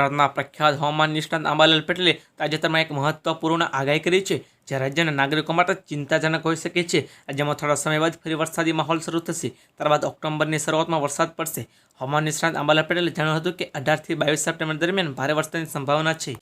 ગુજરાતના પ્રખ્યાત હવામાન નિષ્ણાત આંબાલાલ પટેલે તાજેતરમાં એક મહત્વપૂર્ણ આગાહી કરી છે જે રાજ્યના નાગરિકો માટે ચિંતાજનક હોઈ શકે છે. રાજ્યમાં થોડા સમય બાદ ફરી વરસાદી માહોલ શરૂ થશે. ત્યારબાદ ઓક્ટોબરની શરૂઆતમાં વરસાદ પડશે. હવામાન નિષ્ણાત આંબાલાલ પટેલે જણાવ્યું હતું કે અઢારથી બાવીસ સપ્ટેમ્બર દરમિયાન ભારે વરસાદની સંભાવના છે.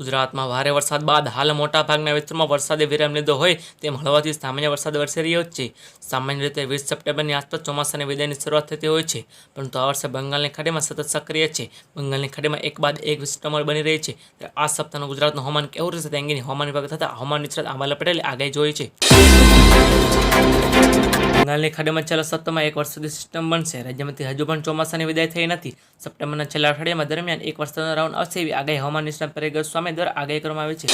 ગુજરાતમાં ભારે વરસાદ બાદ હાલ મોટાભાગના વિસ્તારોમાં વરસાદે વિરામ લીધો હોય તેમ હળવાથી સામાન્ય વરસાદ વરસી રહ્યો છે. સામાન્ય રીતે વીસ સપ્ટેમ્બરની આસપાસ ચોમાસાની વિદાયની શરૂઆત થતી હોય છે, પરંતુ આ વર્ષે બંગાળની ખાડીમાં સતત સક્રિય છે. બંગાળની ખાડીમાં એક બાદ એક વિસ્ટમર બની રહી છે. ત્યારે આ સપ્તાહનું ગુજરાતનું હવામાન કેવું રહેશે તે અંગેની હવામાન વિભાગ થતા હવામાન નિષ્ણાત આંબાલા પટેલે આગાહી જોઈ છે. બંગાળની ખાડીમાં છેલ્લા સપ્તાહમાં એક વરસાદી સિસ્ટમ બનશે. રાજ્યમાંથી હજુ પણ ચોમાસાની વિદાય થઈ નથી. સપ્ટેમ્બરના છેલ્લા અઠવાડિયામાં દરમિયાન એક વરસાદનો રાઉન્ડ આવશે એવી આગાહી હવામાન નિષ્ણાત પરેગર સ્વામી દ્વારા આગાહી કરવામાં આવી છે.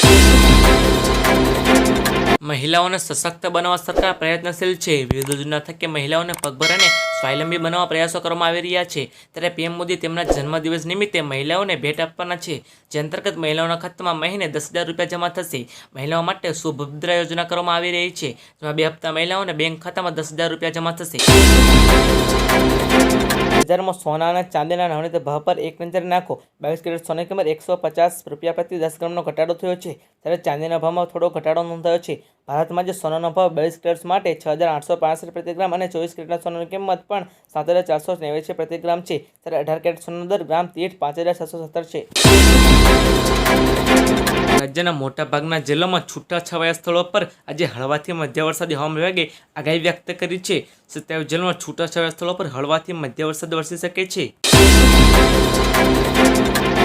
મહિલાઓને સશક્ત બનાવવા સરકાર પ્રયત્નશીલ છે. વિવિધ યોજના થકી મહિલાઓને પગભર અને સ્વાવલંબી બનાવવા પ્રયાસો કરવામાં આવી રહ્યા છે. ત્યારે પીએમ મોદી તેમના જન્મદિવસ નિમિત્તે મહિલાઓને ભેટ આપવાના છે. જે અંતર્ગત મહિલાઓના ખાતામાં મહિને દસ હજાર રૂપિયા જમા થશે. મહિલાઓ માટે સુભદ્રા યોજના કરવામાં આવી રહી છે. જેમાં બે હપ્તા મહિલાઓને બેંક ખાતામાં દસ હજાર રૂપિયા જમા થશે. બજારમાં સોના અને ચાંદીના નાણાંના ભાવ પર એક નજર નાખો. બાવીસ કેરેટ સોનાની કિંમત એકસો પચાસ રૂપિયા પ્રતિ દસ ગ્રામનો ઘટાડો થયો છે. ત્યારે ચાંદીના ભાવમાં થોડો ઘટાડો નોંધાયો છે. ભારતમાં જે સોનાનો ભાવ બાવીસ કેરેટ્સ માટે છ હજાર આઠસો પાંસઠ પ્રતિ ગ્રામ અને ચોવીસ કેરેટના સોનાની કિંમત પણ સાત હજાર ચારસો નેવ્યાસી પ્રતિ ગ્રામ છે. ત્યારે અઢાર કેરેટ સોનાનો દર ગ્રામ દીઠ પાંચ હજાર છસો સત્તર છે. રાજ્યના મોટાભાગના જિલ્લામાં છૂટાછવાયા સ્થળો પર આજે હળવાથી મધ્ય વરસાદી હવામાન વિભાગે આગાહી વ્યક્ત કરી છે. સત્યાવીસ જિલ્લામાં છૂટાછવાયા સ્થળો પર હળવાથી મધ્ય વરસાદ વરસી શકે છે.